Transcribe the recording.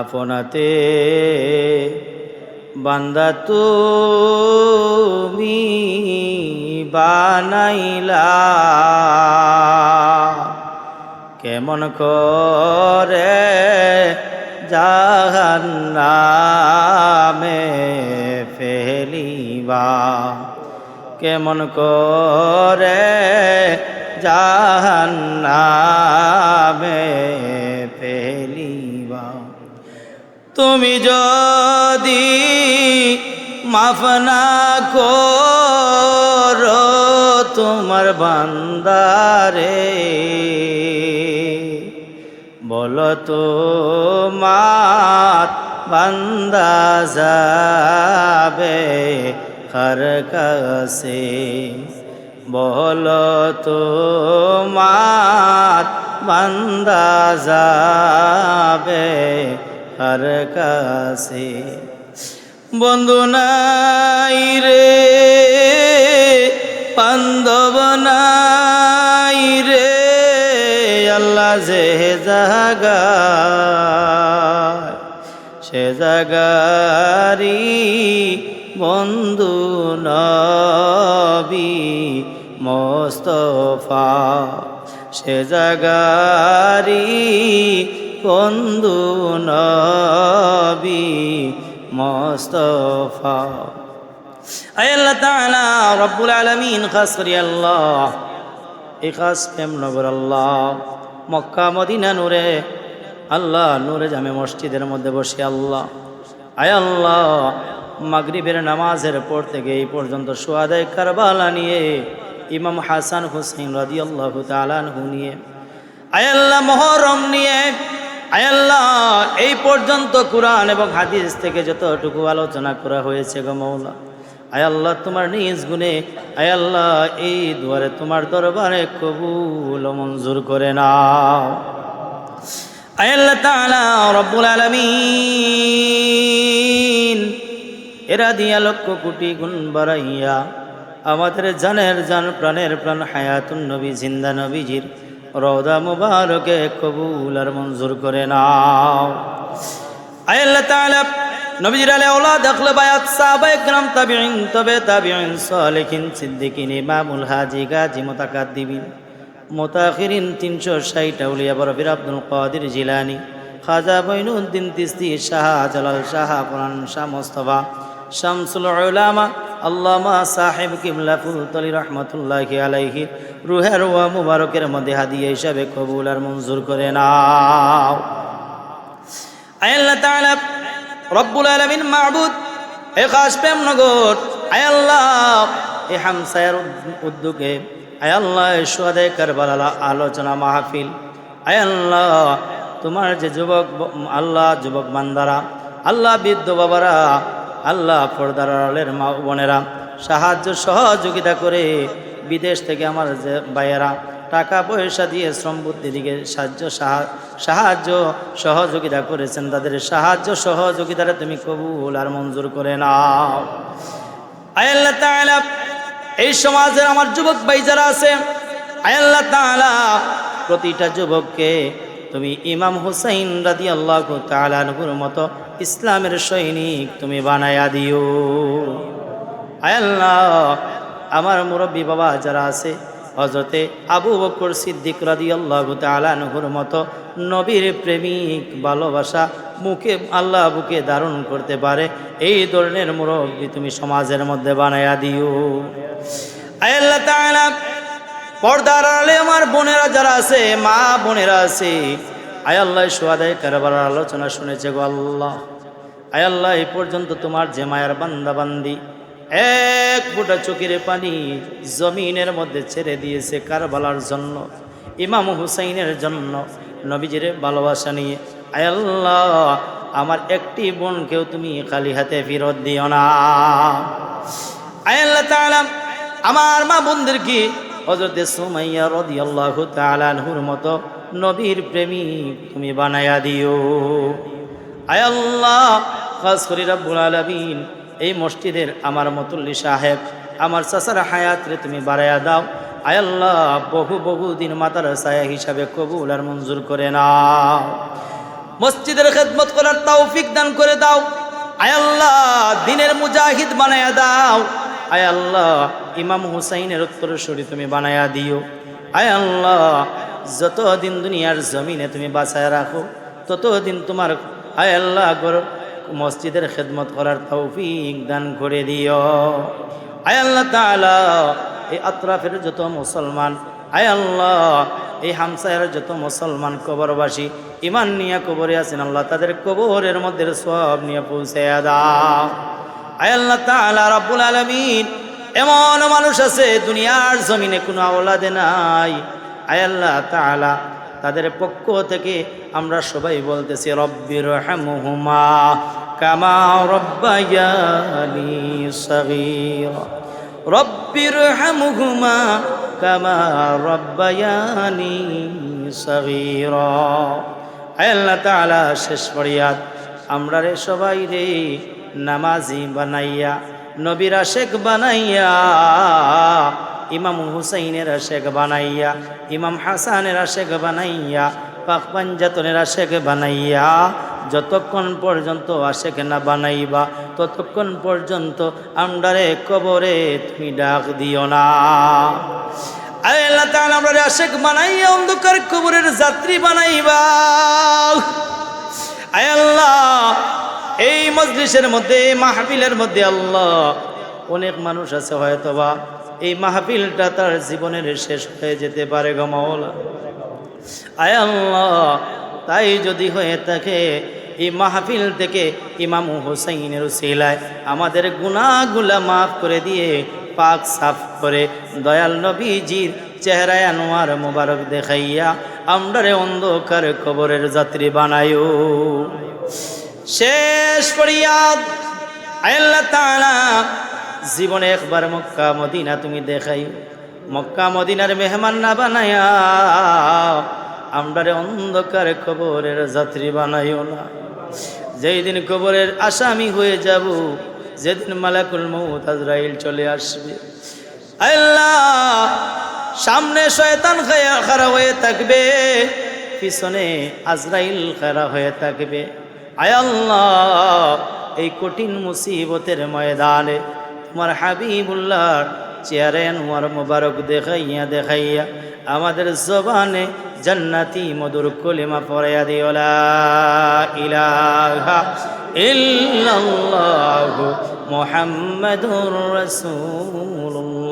আপনাতে বান্দা তুমি বানাইলা। কেমন করে জাহান্নামে ফেলিবা। কেমন করে জাহান্নামে ফেলিবা। তুমি যদি মাফ না করো তোমার বান্দারে, বলো তো মাত বান্দা যাবে হর কাছে? বলো তো মাত বান্দা যাবে হর কাছে। বন্ধু নাই রে, বান্ধব নাই রে, আল্লাহ যে জাগা সে জাগারি বন্ধু নবী মোস্তফা। সে জাগারি বন্ধু নবী মোস্তফা। আল্লাহ তাআলা রব্বুল আলামিন খাস করি আল্লাহ। এই খাস প্রেম নগর আল্লাহ। মক্কা, মদিনা নূরে, আল্লাহ নূরে জামে মসজিদের মধ্যে বসে আল্লাহ। আয় আল্লাহ, মাগরিবের নামাজের পর থেকে এই পর্যন্ত সোয়াদায় কারবালা নিয়ে, ইমাম হাসান হুসেন রাদি আল্লাহ তালানহু নিয়ে আয়াল্লাহ মহরম নিয়ে আয়াল্লাহ এই পর্যন্ত কোরআন এবং হাদিস থেকে যতটুকু আলোচনা করা হয়েছে গো মৌলা। আয়াল্লাহ তোমার নিজ গুণে আয়াল্লাহ এই দুয়ারে তোমার দরবারে কবুল মঞ্জুর করে নাও। আয়াল্লাহ তাআলা, রব্বুল আলামিন, এরা দিয়া লক্ষ কোটি গুণ বাড়াইয়া আমাদের জানের জান, প্রাণের প্রাণ, হায়াতুন নবী, জিন্দা নবীজির রওদা মুবারকে কবুল আর মঞ্জুর করে নাও আয়াল্লাহ তাআলা নবীজির আলে ওলাদ দেখলে বায়াত সাহাবায়ে کرام তাবিঈন তবে তাবিঈন সালেহিন সিদ্দিকিন ইমামুল হাজি গাজী মুতাকাদ্দিমিন মুতাখিরিন তিনশো ষাট আউলিয়া বরফির আব্দুল কাদির জিলানি খাজা বৈনুদ্দিন তিস্তি শাহ জালাল শাহ কোরআন শাহ মোস্তফা শামসুল উলামা আল্লামা সাহেব কিবলা ফুলতলি রহমতুল্লাহি আলাইহি রুহের ওয়া মুবারকের মধ্যে হাদিয়া হিসাবে কবুল আর মঞ্জুর করে নাও। আয়াল্লাহ তাআলা, রব্বুল আলামিন মাহবুদ, এ খাস প্রেম নগর আয়াল্লাহ এ হামসায়ের উদ্যোগে আয়াল্লাহ সোয়াদে কারবালা আলোচনা মাহফিল আয়াল্লাহ তোমার যে যুবক, আল্লাহ যুবক বান্দারা, আল্লাহ বৃদ্ধ বাবারা আল্লাহ পর্দার আড়ালের মা বোনেরা সাহায্য সহযোগিতা করে বিদেশ থেকে আমার যে ভাইয়েরা টাকা পয়সা দিয়ে শ্রম বুদ্ধি দিকে সাহায্য সাহায্য সহযোগিতা করেছেন, তাদের সাহায্য সহযোগিতাটা তুমি কবুল আর মঞ্জুর করে নাও। আয়াল্লাহ তাআলা, এই সমাজের আমার যুবক ভাই যারা আছে আয়াল্লাহ তাআলা, প্রতিটা যুবককে তুমি ইমাম হুসাইন রাদি আল্লাহ তালানহুর মতো ইসলামের সৈনিক তুমি বানায়া দিও। আয়াল্লাহ আমার মুরব্বী বাবা যারা আছে হজরতে আবু বকর সিদ্দিক রাদি আল্লাহ তালানহুর মতো নবীর প্রেমিক ভালোবাসা মুখে, আল্লাহ বুকে ধারণ করতে পারে, এই ধরনের মুরব্বী তুমি সমাজের মধ্যে বানায়া দিও। আয়াল্লাহ তাআলা পর্দার আড়ালে আমার বোনেরা যারা আছে, মা বোনেরা আছে। আয়াল্লাহ সোয়াদায় কারবার আলোচনা শুনেছে গো আল্লাহ। আয়াল্লাহ এই পর্যন্ত তোমার যে মায়ের বান্দা বান্দি এক ফোঁটা চোখের পানি জমিনের মধ্যে ছেড়ে দিয়েছে কারবালার জন্য, ইমাম হুসাইনের জন্য, নবীজির ভালোবাসা নিয়ে। আয়াল্লাহ আমার একটি বোনকেও তুমি খালি হাতে ফেরত দিও না। আয়াল্লাহ তাআলা, আমার মা বোনদের কি হজরতে সুমাইয়া রাদিয়াল্লাহু আল্লাহ আনহুর মতো নবীর প্রেমিক তুমি বানায়া দিও। আয় আল্লাহ, খাস করি রাব্বুল আলামিন, এই মসজিদের আমার মতুল্লি সাহেব, আমার চাচার হায়াতরে তুমি বাড়াইয়া দাও। আয় আল্লাহ, বহু বহু দিন মাতার ছায়া হিসাবে কবুল আর মঞ্জুর করে নাও। মসজিদের খেদমত করার তৌফিক দান করে দাও। আয় আল্লাহ, দিনের মুজাহিদ বানায়া দাও। আয় আল্লাহ ইমাম হুসাইনের উত্তরসূরি তুমি বানায়া দিও। আয় আল্লাহ, যতদিন দুনিয়ার জমিনে তুমি বাঁচায় রাখো, ততদিন তোমার, আয় আল্লাহ মসজিদের খেদমত করার তৌফিক দান করে দিও। আয় আল্লাহ তাআলা, এই আত্রাফের যত মুসলমান, আয় আল্লাহ, এই হামসায়ের যত মুসলমান কবরবাসী ইমান নিয়ে কবরে আছেন, আল্লাহ তাদের কবরের মধ্যে সব নিয়ে পৌঁছে দাও। আয় আল্লাহ তাআলা, রাব্বুল আলামিন এমন মানুষ আছে দুনিয়ার জমিনে, কোনো আওলাদে নাই। আয় আল্লাহ তাআলা, তাদের পক্ষ থেকে আমরা সবাই বলতেছি রব্বির হামহুমা কামা রব্বায়ানি সগীরা। রব্বির হামহুমা কামা রব্বায়ানি সগীরা। আয় আল্লাহ তাআলা, শেষ ফরিয়াদ, আমরা রে সবাই রে নামাজি বানাইয়া নবীর শেখ বানাইয়া, ইমাম হুসাইনের শেখ বানাইয়া, ইমাম হাসানের শেখ বানাইয়া, পাক পাঞ্জাতনের শেখ বানাইয়া, যতক্ষণ পর্যন্ত আশেক না বানাইবা, ততক্ষণ পর্যন্ত আমরারে কবরে তুমি ডাক দিও না। আল্লাহ তাআলা, আমরা আশেক বানাইয়া অন্ধকার কবরের যাত্রী বানাইবা। আল্লাহ এই মজলিসের মধ্যে, এই মাহফিলের মধ্যে আল্লাহ অনেক মানুষ আছে হয়তোবা। এই মাহফিলটা তার জীবনের শেষ হয়ে যেতে পারে গমাওলা আয় আল্লাহ, তাই যদি হয়ে থাকে, এই মাহফিল থেকে ইমাম হুসাইনের সিলায় আমাদের গুনাহগুলা মাফ করে দিয়ে পাক সাফ করে দয়াল নবীজির চেহারায় আনোয়ার মোবারক দেখাইয়া আমরারে অন্ধকার কবরের যাত্রী বানায়ো। শেষ ফরিয়াদ। আল্লাহ তাআলা, জীবনে একবার মক্কা, মদিনা তুমি দেখাই। মক্কা, মদিনার মেহমান না বানায়া, আমরারে অন্ধকার কবরের যাত্রী বানাইও না। যেই দিন কবরের আসামি হয়ে যাব, যেদিন মালাকুল মৌত আজরাইল চলে আসবে। আল্লাহ, সামনে শয়তান খারা হয়ে থাকবে, পিছনে আজরাইল খারা হয়ে থাকবে। আয় আল্লাহ, এই কঠিন মুসিবতের ময়দানে তোমার হাবিবুল্লাহ চেয়ারে আনোয়ার মোবারক দেখাইয়া দেখাইয়া আমাদের জবানে জান্নাতি মধুর কলিমা পড়াইয়া দিওলা ইলাহা ইল্লাল্লাহু মুহাম্মাদুর রাসূলুল্লাহ।